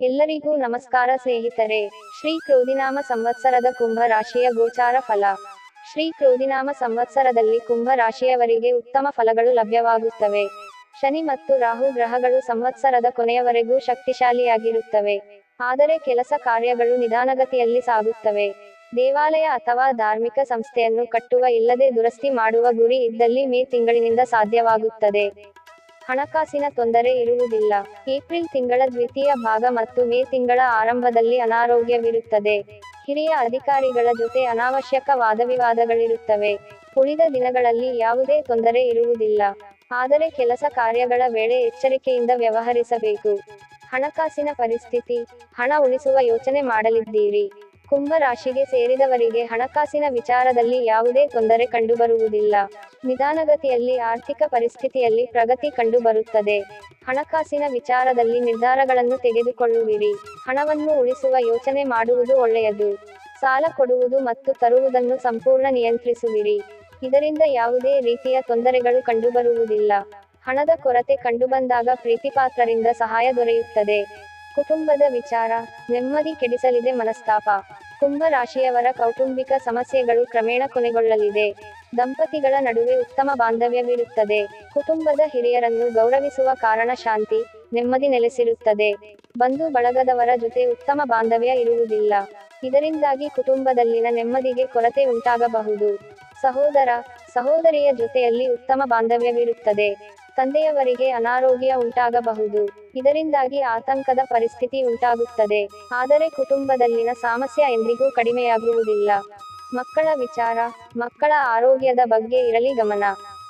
ಎಲ್ಲರಿಗೂ ನಮಸ್ಕಾರ ಸ್ನೇಹಿತರೆ. ಶ್ರೀ ಕ್ರೋಧಿನಾಮ ಸಂವತ್ಸರದ ಕುಂಭ ರಾಶಿಯ ಗೋಚಾರ ಫಲ. ಶ್ರೀ ಕ್ರೋಧಿನಾಮ ಸಂವತ್ಸರದಲ್ಲಿ ಕುಂಭ ರಾಶಿಯವರಿಗೆ ಉತ್ತಮ ಫಲಗಳು ಲಭ್ಯವಾಗುತ್ತವೆ. ಶನಿ ಮತ್ತು ರಾಹು ಗ್ರಹಗಳು ಸಂವತ್ಸರದ ಕೊನೆಯವರೆಗೂ ಶಕ್ತಿಶಾಲಿಯಾಗಿರುತ್ತವೆ. ಆದರೆ ಕೆಲಸ ಕಾರ್ಯಗಳು ನಿಧಾನಗತಿಯಲ್ಲಿ ಸಾಗುತ್ತವೆ. ದೇವಾಲಯ ಅಥವಾ ಧಾರ್ಮಿಕ ಸಂಸ್ಥೆಯನ್ನು ಕಟ್ಟುವ ಇಲ್ಲದೆ ದುರಸ್ತಿ ಮಾಡುವ ಗುರಿ ಇದ್ದಲ್ಲಿ ಮೇ ತಿಂಗಳಿನಿಂದ ಸಾಧ್ಯವಾಗುತ್ತದೆ. ಹಣಕಾಸಿನ ತೊಂದರೆ ಇರುವುದಿಲ್ಲ. ಏಪ್ರಿಲ್ ತಿಂಗಳ ದ್ವಿತೀಯ ಭಾಗ ಮತ್ತು ಮೇ ತಿಂಗಳ ಆರಂಭದಲ್ಲಿ ಅನಾರೋಗ್ಯವಿರುತ್ತದೆ. ಹಿರಿಯ ಅಧಿಕಾರಿಗಳ ಜೊತೆ ಅನಾವಶ್ಯಕ ವಾದವಿವಾದಗಳಿರುತ್ತವೆ. ಉಳಿದ ದಿನಗಳಲ್ಲಿ ಯಾವುದೇ ತೊಂದರೆ ಇರುವುದಿಲ್ಲ. ಆದರೆ ಕೆಲಸ ಕಾರ್ಯಗಳ ವೇಳೆ ಎಚ್ಚರಿಕೆಯಿಂದ ವ್ಯವಹರಿಸಬೇಕು. ಹಣಕಾಸಿನ ಪರಿಸ್ಥಿತಿ, ಹಣ ಉಳಿಸುವ ಯೋಚನೆ ಮಾಡಲಿದ್ದೀರಿ. ಕುಂಭ ರಾಶಿಗೆ ಸೇರಿದವರಿಗೆ ಹಣಕಾಸಿನ ವಿಚಾರದಲ್ಲಿ ಯಾವುದೇ ತೊಂದರೆ ಕಂಡುಬರುವುದಿಲ್ಲ. ನಿಧಾನಗತಿಯಲ್ಲಿ ಆರ್ಥಿಕ ಪರಿಸ್ಥಿತಿಯಲ್ಲಿ ಪ್ರಗತಿ ಕಂಡುಬರುತ್ತದೆ. ಹಣಕಾಸಿನ ವಿಚಾರದಲ್ಲಿ ನಿರ್ಧಾರಗಳನ್ನು ತೆಗೆದುಕೊಳ್ಳುವಿರಿ. ಹಣವನ್ನು ಉಳಿಸುವ ಯೋಚನೆ ಮಾಡುವುದು ಒಳ್ಳೆಯದು. ಸಾಲ ಕೊಡುವುದು ಮತ್ತು ತರುವುದನ್ನು ಸಂಪೂರ್ಣ ನಿಯಂತ್ರಿಸುವಿರಿ. ಇದರಿಂದ ಯಾವುದೇ ರೀತಿಯ ತೊಂದರೆಗಳು ಕಂಡುಬರುವುದಿಲ್ಲ. ಹಣದ ಕೊರತೆ ಕಂಡುಬಂದಾಗ ಪ್ರೀತಿಪಾತ್ರರಿಂದ ಸಹಾಯ ದೊರೆಯುತ್ತದೆ. ಕುಟುಂಬದ ವಿಚಾರ, ನೆಮ್ಮದಿ ಕೆಡಿಸಲಿದೆ ಮನಸ್ತಾಪ. ಕುಂಭ ರಾಶಿಯವರ ಕೌಟುಂಬಿಕ ಸಮಸ್ಯೆಗಳು ಕ್ರಮೇಣ ಕೊನೆಗೊಳ್ಳಲಿದೆ. ದಂಪತಿಗಳ ನಡುವೆ ಉತ್ತಮ ಬಾಂಧವ್ಯವಿರುತ್ತದೆ. ಕುಟುಂಬದ ಹಿರಿಯರನ್ನು ಗೌರವಿಸುವ ಕಾರಣ ಶಾಂತಿ, ನೆಮ್ಮದಿ ನೆಲೆಸಿರುತ್ತದೆ. ಬಂಧು ಬಳಗದವರ ಜೊತೆ ಉತ್ತಮ ಬಾಂಧವ್ಯ ಇರುವುದಿಲ್ಲ. ಇದರಿಂದಾಗಿ ಕುಟುಂಬದಲ್ಲಿನ ನೆಮ್ಮದಿಗೆ ಕೊರತೆ ಉಂಟಾಗಬಹುದು. ಸಹೋದರ, ಸಹೋದರಿಯ ಜೊತೆಯಲ್ಲಿ ಉತ್ತಮ ಬಾಂಧವ್ಯವಿರುತ್ತದೆ. ತಂದೆಯವರಿಗೆ ಅನಾರೋಗ್ಯ ಉಂಟಾಗಬಹುದು. ಇದರಿಂದಾಗಿ ಆತಂಕದ ಪರಿಸ್ಥಿತಿ ಉಂಟಾಗುತ್ತದೆ. ಆದರೆ ಕುಟುಂಬದಲ್ಲಿನ ಸಮಸ್ಯೆ ಎಂದಿಗೂ ಕಡಿಮೆಯಾಗುವುದಿಲ್ಲ. ಮಕ್ಕಳ ವಿಚಾರ, ಮಕ್ಕಳ ಆರೋಗ್ಯದ ಬಗ್ಗೆ ಇರಲಿ ಗಮನ.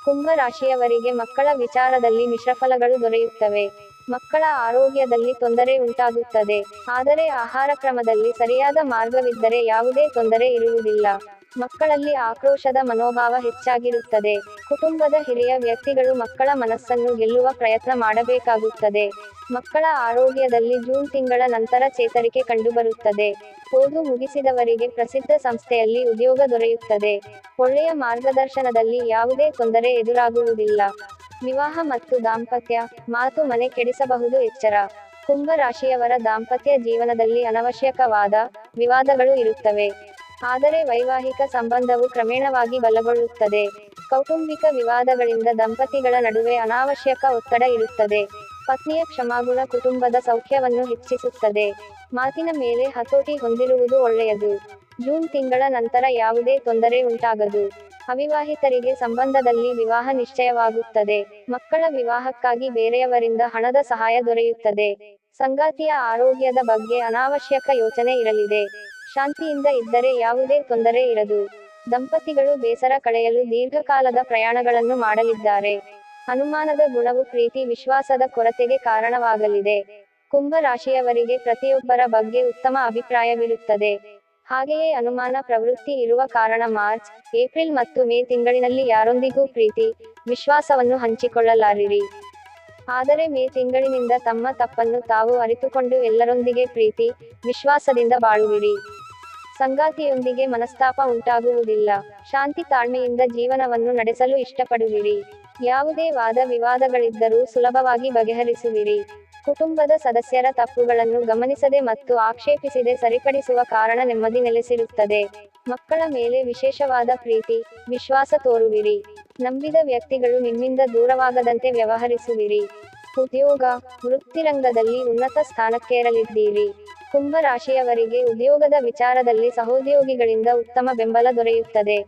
ಕುಂಭ ರಾಶಿಯವರಿಗೆ ಮಕ್ಕಳ ವಿಚಾರದಲ್ಲಿ ಮಿಶ್ರಫಲಗಳು ದೊರೆಯುತ್ತವೆ. ಮಕ್ಕಳ ಆರೋಗ್ಯದಲ್ಲಿ ತೊಂದರೆ ಉಂಟಾಗುತ್ತದೆ. ಆದರೆ ಆಹಾರ ಕ್ರಮದಲ್ಲಿ ಸರಿಯಾದ ಮಾರ್ಗವಿದ್ದರೆ ಯಾವುದೇ ತೊಂದರೆ ಇರುವುದಿಲ್ಲ. ಮಕ್ಕಳಲ್ಲಿ ಆಕ್ರೋಶದ ಮನೋಭಾವ ಹೆಚ್ಚಾಗಿರುತ್ತದೆ. ಕುಟುಂಬದ ಹಿರಿಯ ವ್ಯಕ್ತಿಗಳು ಮಕ್ಕಳ ಮನಸ್ಸನ್ನು ಗೆಲ್ಲುವ ಪ್ರಯತ್ನ ಮಾಡಬೇಕಾಗುತ್ತದೆ. ಮಕ್ಕಳ ಆರೋಗ್ಯದಲ್ಲಿ ಜೂನ್ ತಿಂಗಳ ನಂತರ ಚೇತರಿಕೆ ಕಂಡುಬರುತ್ತದೆ. ಓದು ಮುಗಿಸಿದವರಿಗೆ ಪ್ರಸಿದ್ಧ ಸಂಸ್ಥೆಯಲ್ಲಿ ಉದ್ಯೋಗ ದೊರೆಯುತ್ತದೆ. ಒಳ್ಳೆಯ ಮಾರ್ಗದರ್ಶನದಲ್ಲಿ ಯಾವುದೇ ತೊಂದರೆ ಎದುರಾಗುವುದಿಲ್ಲ. ವಿವಾಹ ಮತ್ತು ದಾಂಪತ್ಯ, ಮಾತು ಮನೆ ಕೆಡಿಸಬಹುದು ಎಚ್ಚರ. ಕುಂಭ ರಾಶಿಯವರ ದಾಂಪತ್ಯ ಜೀವನದಲ್ಲಿ ಅನವಶ್ಯಕವಾದ ವಿವಾದಗಳು ಇರುತ್ತವೆ. ಆದರೆ ವೈವಾಹಿಕ ಸಂಬಂಧವು ಕ್ರಮೇಣವಾಗಿ ಬಲಗೊಳ್ಳುತ್ತದೆ. ಕೌಟುಂಬಿಕ ವಿವಾದಗಳಿಂದ ದಂಪತಿಗಳ ನಡುವೆ ಅನಾವಶ್ಯಕ ಒತ್ತಡ ಇರುತ್ತದೆ. ಪತ್ನಿಯ ಕ್ಷಮಾಗುಣ ಕುಟುಂಬದ ಸೌಖ್ಯವನ್ನು ಹೆಚ್ಚಿಸುತ್ತದೆ. ಮಾತಿನ ಮೇಲೆ ಹತೋಟಿ ಹೊಂದಿರುವುದು ಒಳ್ಳೆಯದು. ಜೂನ್ ತಿಂಗಳ ನಂತರ ಯಾವುದೇ ತೊಂದರೆ ಉಂಟಾಗದು. ಅವಿವಾಹಿತರಿಗೆ ಸಂಬಂಧದಲ್ಲಿ ವಿವಾಹ ನಿಶ್ಚಯವಾಗುತ್ತದೆ. ಮಕ್ಕಳ ವಿವಾಹಕ್ಕಾಗಿ ಬೇರೆಯವರಿಂದ ಹಣದ ಸಹಾಯ ದೊರೆಯುತ್ತದೆ. ಸಂಗಾತಿಯ ಆರೋಗ್ಯದ ಬಗ್ಗೆ ಅನಾವಶ್ಯಕ ಯೋಚನೆ ಇರಲಿದೆ. ಶಾಂತಿಯಿಂದ ಇದ್ದರೆ ಯಾವುದೇ ತೊಂದರೆ ಇರದು. ದಂಪತಿಗಳು ಬೇಸರ ಕಳೆಯಲು ದೀರ್ಘಕಾಲದ ಪ್ರಯಾಣಗಳನ್ನು ಮಾಡಲಿದ್ದಾರೆ. ಅನುಮಾನದ ಗುಣವು ಪ್ರೀತಿ, ವಿಶ್ವಾಸದ ಕೊರತೆಗೆ ಕಾರಣವಾಗಲಿದೆ. ಕುಂಭ ರಾಶಿಯವರಿಗೆ ಪ್ರತಿಯೊಬ್ಬರ ಬಗ್ಗೆ ಉತ್ತಮ ಅಭಿಪ್ರಾಯವಿರುತ್ತದೆ. ಹಾಗೆಯೇ ಅನುಮಾನ ಪ್ರವೃತ್ತಿ ಇರುವ ಕಾರಣ ಮಾರ್ಚ್, ಏಪ್ರಿಲ್ ಮತ್ತು ಮೇ ತಿಂಗಳಿನಲ್ಲಿ ಯಾರೊಂದಿಗೂ ಪ್ರೀತಿ, ವಿಶ್ವಾಸವನ್ನು ಹಂಚಿಕೊಳ್ಳಲಾರಿರಿ. ಆದರೆ ಮೇ ತಿಂಗಳಿನಿಂದ ತಮ್ಮ ತಪ್ಪನ್ನು ತಾವು ಅರಿತುಕೊಂಡು ಎಲ್ಲರೊಂದಿಗೆ ಪ್ರೀತಿ, ವಿಶ್ವಾಸದಿಂದ ಬಾಳುವಿರಿ. ಸಂಗಾತಿಯೊಂದಿಗೆ ಮನಸ್ತಾಪ ಉಂಟಾಗುವುದಿಲ್ಲ. ಶಾಂತಿ ತಾಳ್ಮೆಯಿಂದ ಜೀವನವನ್ನು ನಡೆಸಲು ಇಷ್ಟಪಡುವಿರಿ. ಯಾವುದೇ ವಾದ ವಿವಾದಗಳಿದ್ದರೂ ಸುಲಭವಾಗಿ ಬಗೆಹರಿಸುವಿರಿ. ಕುಟುಂಬದ ಸದಸ್ಯರ ತಪ್ಪುಗಳನ್ನು ಗಮನಿಸದೆ ಮತ್ತು ಆಕ್ಷೇಪಿಸದೆ ಸರಿಪಡಿಸುವ ಕಾರಣ ನೆಮ್ಮದಿ ನೆಲೆಸಿರುತ್ತದೆ. ಮಕ್ಕಳ ಮೇಲೆ ವಿಶೇಷವಾದ ಪ್ರೀತಿ, ವಿಶ್ವಾಸ ತೋರುವಿರಿ. ನಂಬಿದ ವ್ಯಕ್ತಿಗಳು ನಿಮ್ಮಿಂದ ದೂರವಾಗದಂತೆ ವ್ಯವಹರಿಸುವಿರಿ. ಉದ್ಯೋಗ, ವೃತ್ತಿರಂಗದಲ್ಲಿ ಉನ್ನತ ಸ್ಥಾನಕ್ಕೇರಲಿದ್ದೀರಿ. ಕುಂಭ ರಾಶಿಯವರಿಗೆ ಉದ್ಯೋಗದ ವಿಚಾರದಲ್ಲಿ ಸಹೋದ್ಯೋಗಿಗಳಿಂದ ಉತ್ತಮ ಬೆಂಬಲ ದೊರೆಯುತ್ತದೆ.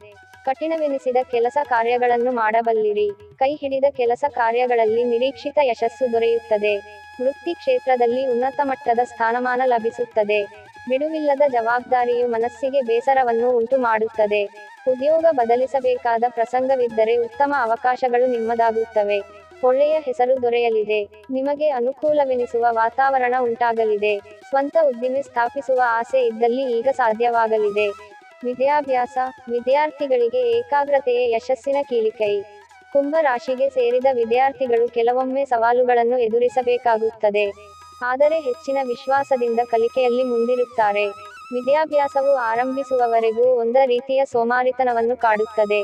ಕಠಿಣವೆನಿಸಿದ ಕೆಲಸ ಕಾರ್ಯಗಳನ್ನು ಮಾಡಬಲ್ಲಿರಿ. ಕೈ ಹಿಡಿದ ಕೆಲಸ ಕಾರ್ಯಗಳಲ್ಲಿ ನಿರೀಕ್ಷಿತ ಯಶಸ್ಸು ದೊರೆಯುತ್ತದೆ. ವೃತ್ತಿ ಕ್ಷೇತ್ರದಲ್ಲಿ ಉನ್ನತ ಮಟ್ಟದ ಸ್ಥಾನಮಾನ ಲಭಿಸುತ್ತದೆ. ಬಿಡುವಿಲ್ಲದ ಜವಾಬ್ದಾರಿಯು ಮನಸ್ಸಿಗೆ ಬೇಸರವನ್ನು ಉಂಟು ಮಾಡುತ್ತದೆ ಉದ್ಯೋಗ ಬದಲಿಸಬೇಕಾದ ಪ್ರಸಂಗವಿದ್ದರೆ ಉತ್ತಮ ಅವಕಾಶಗಳು ನಿಮ್ಮದಾಗುತ್ತವೆ. ಒಳ್ಳೆಯ ಹೆಸರು ದೊರೆಯಲಿದೆ. ನಿಮಗೆ ಅನುಕೂಲವೆನಿಸುವ ವಾತಾವರಣ ಉಂಟಾಗಲಿದೆ. ಸ್ವಂತ ಉದ್ದಿಮೆ ಸ್ಥಾಪಿಸುವ ಆಸೆ ಇದ್ದಲ್ಲಿ ಈಗ ಸಾಧ್ಯವಾಗಲಿದೆ. ವಿದ್ಯಾಭ್ಯಾಸ, ವಿದ್ಯಾರ್ಥಿಗಳಿಗೆ ಏಕಾಗ್ರತೆಯೇ ಯಶಸ್ಸಿನ ಕೀಲಿಕೈ. ಕುಂಭ ರಾಶಿಗೆ ಸೇರಿದ ವಿದ್ಯಾರ್ಥಿಗಳು ಕೆಲವೊಮ್ಮೆ ಸವಾಲುಗಳನ್ನು ಎದುರಿಸಬೇಕಾಗುತ್ತದೆ. ಆದರೆ ಹೆಚ್ಚಿನ ವಿಶ್ವಾಸದಿಂದ ಕಲಿಕೆಯಲ್ಲಿ ಮುಂದಿರುತ್ತಾರೆ. ವಿದ್ಯಾಭ್ಯಾಸವು ಆರಂಭಿಸುವವರೆಗೂ ಒಂದ ರೀತಿಯ ಸೋಮಾರಿತನವನ್ನು ಕಾಡುತ್ತದೆ.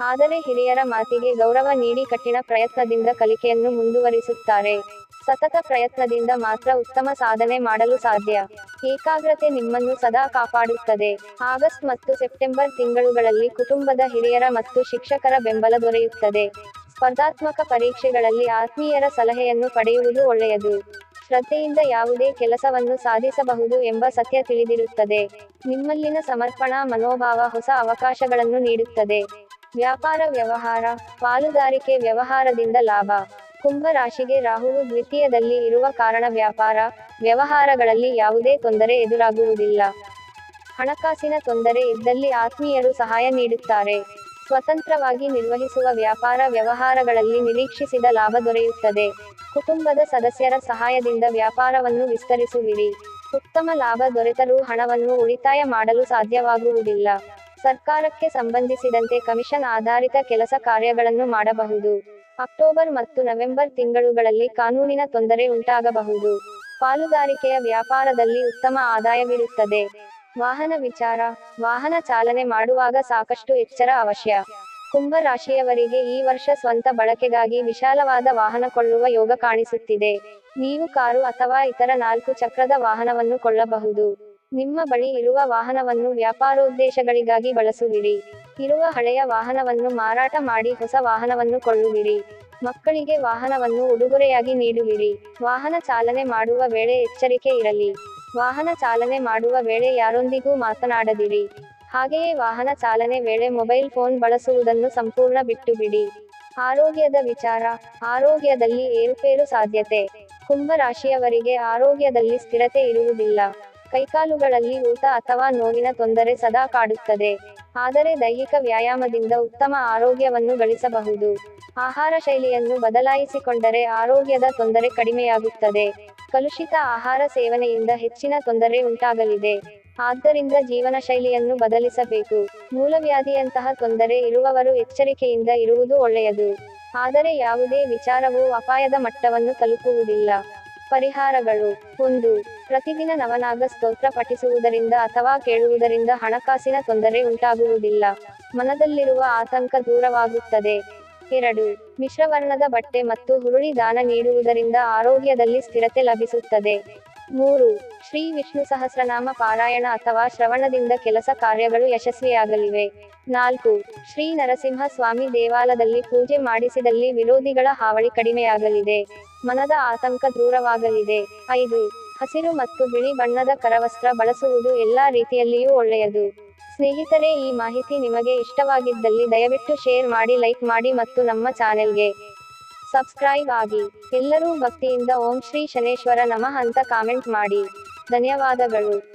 ಆದರೆ ಹಿರಿಯರ ಮಾತಿಗೆ ಗೌರವ ನೀಡಿ ಕಠಿಣ ಪ್ರಯತ್ನದಿಂದ ಕಲಿಕೆಯನ್ನು ಮುಂದುವರಿಸುತ್ತಾರೆ. ಸತತ ಪ್ರಯತ್ನದಿಂದ ಮಾತ್ರ ಉತ್ತಮ ಸಾಧನೆ ಮಾಡಲು ಸಾಧ್ಯ. ಏಕಾಗ್ರತೆ ನಿಮ್ಮನ್ನು ಸದಾ ಕಾಪಾಡುತ್ತದೆ. ಆಗಸ್ಟ್ ಮತ್ತು ಸೆಪ್ಟೆಂಬರ್ ತಿಂಗಳುಗಳಲ್ಲಿ ಕುಟುಂಬದ ಹಿರಿಯರ ಮತ್ತು ಶಿಕ್ಷಕರ ಬೆಂಬಲ ದೊರೆಯುತ್ತದೆ. ಸ್ಪರ್ಧಾತ್ಮಕ ಪರೀಕ್ಷೆಗಳಲ್ಲಿ ಆತ್ಮೀಯರ ಸಲಹೆಯನ್ನು ಪಡೆಯುವುದು ಒಳ್ಳೆಯದು. ಶ್ರದ್ಧೆಯಿಂದ ಯಾವುದೇ ಕೆಲಸವನ್ನು ಸಾಧಿಸಬಹುದು ಎಂಬ ಸತ್ಯ ತಿಳಿದಿರುತ್ತದೆ. ನಿಮ್ಮಲ್ಲಿನ ಸಮರ್ಪಣಾ, ಮನೋಭಾವ, ಹೊಸ ಅವಕಾಶಗಳನ್ನು ನೀಡುತ್ತದೆ. ವ್ಯಾಪಾರ ವ್ಯವಹಾರ, ಪಾಲುದಾರಿಕೆ ವ್ಯವಹಾರದಿಂದ ಲಾಭ. ಕುಂಭ ರಾಶಿಗೆ ರಾಹುವು ದ್ವಿತೀಯದಲ್ಲಿ ಇರುವ ಕಾರಣ ವ್ಯಾಪಾರ, ವ್ಯವಹಾರಗಳಲ್ಲಿ ಯಾವುದೇ ತೊಂದರೆ ಎದುರಾಗುವುದಿಲ್ಲ. ಹಣಕಾಸಿನ ತೊಂದರೆ ಇದ್ದಲ್ಲಿ ಆತ್ಮೀಯರು ಸಹಾಯ ನೀಡುತ್ತಾರೆ. ಸ್ವತಂತ್ರವಾಗಿ ನಿರ್ವಹಿಸುವ ವ್ಯಾಪಾರ ವ್ಯವಹಾರಗಳಲ್ಲಿ ನಿರೀಕ್ಷಿಸಿದ ಲಾಭ ದೊರೆಯುತ್ತದೆ. ಕುಟುಂಬದ ಸದಸ್ಯರ ಸಹಾಯದಿಂದ ವ್ಯಾಪಾರವನ್ನು ವಿಸ್ತರಿಸುವಿರಿ. ಉತ್ತಮ ಲಾಭ ದೊರೆತರೂ ಹಣವನ್ನು ಉಳಿತಾಯ ಮಾಡಲು ಸಾಧ್ಯವಾಗುವುದಿಲ್ಲ. ಸರ್ಕಾರಕ್ಕೆ ಸಂಬಂಧಿಸಿದಂತೆ ಕಮಿಷನ್ ಆಧಾರಿತ ಕೆಲಸ ಕಾರ್ಯಗಳನ್ನು ಮಾಡಬಹುದು. ಅಕ್ಟೋಬರ್ ಮತ್ತು ನವೆಂಬರ್ ತಿಂಗಳುಗಳಲ್ಲಿ ಕಾನೂನಿನ ತೊಂದರೆ ಉಂಟಾಗಬಹುದು. ಪಾಲುದಾರಿಕೆಯ ವ್ಯಾಪಾರದಲ್ಲಿ ಉತ್ತಮ ಆದಾಯವಿರುತ್ತದೆ. ವಾಹನ ವಿಚಾರ, ವಾಹನ ಚಾಲನೆ ಮಾಡುವಾಗ ಸಾಕಷ್ಟು ಎಚ್ಚರ ಅವಶ್ಯ. ಕುಂಭ ರಾಶಿಯವರಿಗೆ ಈ ವರ್ಷ ಸ್ವಂತ ಬಳಕೆಗಾಗಿ ವಿಶಾಲವಾದ ವಾಹನ ಕೊಳ್ಳುವ ಯೋಗ ಕಾಣಿಸುತ್ತಿದೆ. ನೀವು ಕಾರು ಅಥವಾ ಇತರ ನಾಲ್ಕು ಚಕ್ರದ ವಾಹನವನ್ನು ಕೊಳ್ಳಬಹುದು. ನಿಮ್ಮ ಬಳಿ ಇರುವ ವಾಹನವನ್ನು ವ್ಯಾಪಾರೋದ್ದೇಶಗಳಿಗಾಗಿ ಬಳಸುವಿರಿ. ಇರುವ ಹಳೆಯ ವಾಹನವನ್ನು ಮಾರಾಟ ಮಾಡಿ ಹೊಸ ವಾಹನವನ್ನು ಕೊಳ್ಳುವಿರಿ. ಮಕ್ಕಳಿಗೆ ವಾಹನವನ್ನು ಉಡುಗೊರೆಯಾಗಿ ನೀಡುವಿರಿ. ವಾಹನ ಚಾಲನೆ ಮಾಡುವ ವೇಳೆ ಎಚ್ಚರಿಕೆ ಇರಲಿ. ವಾಹನ ಚಾಲನೆ ಮಾಡುವ ವೇಳೆ ಯಾರೊಂದಿಗೂ ಮಾತನಾಡದಿರಿ. ಹಾಗೆಯೇ ವಾಹನ ಚಾಲನೆ ವೇಳೆ ಮೊಬೈಲ್ ಫೋನ್ ಬಳಸುವುದನ್ನು ಸಂಪೂರ್ಣ ಬಿಟ್ಟು ಬಿಡಿ ಆರೋಗ್ಯದ ವಿಚಾರ, ಆರೋಗ್ಯದಲ್ಲಿ ಏರುಪೇರು ಸಾಧ್ಯತೆ. ಕುಂಭ ರಾಶಿಯವರಿಗೆ ಆರೋಗ್ಯದಲ್ಲಿ ಸ್ಥಿರತೆ ಇರುವುದಿಲ್ಲ. ಕೈಕಾಲುಗಳಲ್ಲಿ ಊತ ಅಥವಾ ನೋವಿನ ತೊಂದರೆ ಸದಾ ಕಾಡುತ್ತದೆ. ಆದರೆ ದೈಹಿಕ ವ್ಯಾಯಾಮದಿಂದ ಉತ್ತಮ ಆರೋಗ್ಯವನ್ನು ಗಳಿಸಬಹುದು. ಆಹಾರ ಶೈಲಿಯನ್ನು ಬದಲಾಯಿಸಿಕೊಂಡರೆ ಆರೋಗ್ಯದ ತೊಂದರೆ ಕಡಿಮೆಯಾಗುತ್ತದೆ. ಕಲುಷಿತ ಆಹಾರ ಸೇವನೆಯಿಂದ ಹೆಚ್ಚಿನ ತೊಂದರೆ ಉಂಟಾಗಲಿದೆ. ಆದ್ದರಿಂದ ಜೀವನ ಶೈಲಿಯನ್ನು ಬದಲಿಸಬೇಕು. ಮೂಲವ್ಯಾಧಿಯಂತಹ ತೊಂದರೆ ಇರುವವರು ಎಚ್ಚರಿಕೆಯಿಂದ ಇರುವುದು ಒಳ್ಳೆಯದು. ಆದರೆ ಯಾವುದೇ ವಿಚಾರವೂ ಅಪಾಯದ ಮಟ್ಟವನ್ನು ತಲುಪುವುದಿಲ್ಲ. ಪರಿಹಾರಗಳು ಒಂದು ಪ್ರತಿದಿನ ನವನಾಗ ಸ್ತೋತ್ರ ಪಠಿಸುವುದರಿಂದ ಅಥವಾ ಕೇಳುವುದರಿಂದ ಹಣಕಾಸಿನ ತೊಂದರೆ ಉಂಟಾಗುವುದಿಲ್ಲ. ಮನದಲ್ಲಿರುವ ಆತಂಕ ದೂರವಾಗುತ್ತದೆ. ಎರಡು, ಮಿಶ್ರವರ್ಣದ ಬಟ್ಟೆ ಮತ್ತು ಹುರುಳಿ ದಾನ ನೀಡುವುದರಿಂದ ಆರೋಗ್ಯದಲ್ಲಿ ಸ್ಥಿರತೆ ಲಭಿಸುತ್ತದೆ. ಮೂರು, ಶ್ರೀ ವಿಷ್ಣು ಸಹಸ್ರನಾಮ ಪಾರಾಯಣ ಅಥವಾ ಶ್ರವಣದಿಂದ ಕೆಲಸ ಕಾರ್ಯಗಳು ಯಶಸ್ವಿಯಾಗಲಿವೆ. ನಾಲ್ಕು, ಶ್ರೀ ನರಸಿಂಹ ಸ್ವಾಮಿ ದೇವಾಲಯದಲ್ಲಿ ಪೂಜೆ ಮಾಡಿಸಿದಲ್ಲಿ ವಿರೋಧಿಗಳ ಹಾವಳಿ ಕಡಿಮೆಯಾಗಲಿದೆ. ಮನದ ಆತಂಕ ದೂರವಾಗಲಿದೆ. ಐದು, ಹಸಿರು ಮತ್ತು ಬಿಳಿ ಬಣ್ಣದ ಕರವಸ್ತ್ರ ಬಳಸುವುದು ಎಲ್ಲಾ ರೀತಿಯಲ್ಲಿಯೂ ಒಳ್ಳೆಯದು. ಸ್ನೇಹಿತರೆ, ಈ ಮಾಹಿತಿ ನಿಮಗೆ ಇಷ್ಟವಾಗಿದ್ದಲ್ಲಿ ದಯವಿಟ್ಟು ಶೇರ್ ಮಾಡಿ, ಲೈಕ್ ಮಾಡಿ ಮತ್ತು ನಮ್ಮ ಚಾನೆಲ್ಗೆ. ಸಬ್ಸ್ಕ್ರೈಬ್ ಆಗಿ. ಎಲ್ಲರೂ ಭಕ್ತಿಯಿಂದ ಓಂ ಶ್ರೀ ಶನೇಶ್ವರ ನಮಃ ಅಂತ ಕಾಮೆಂಟ್ ಮಾಡಿ. ಧನ್ಯವಾದಗಳು.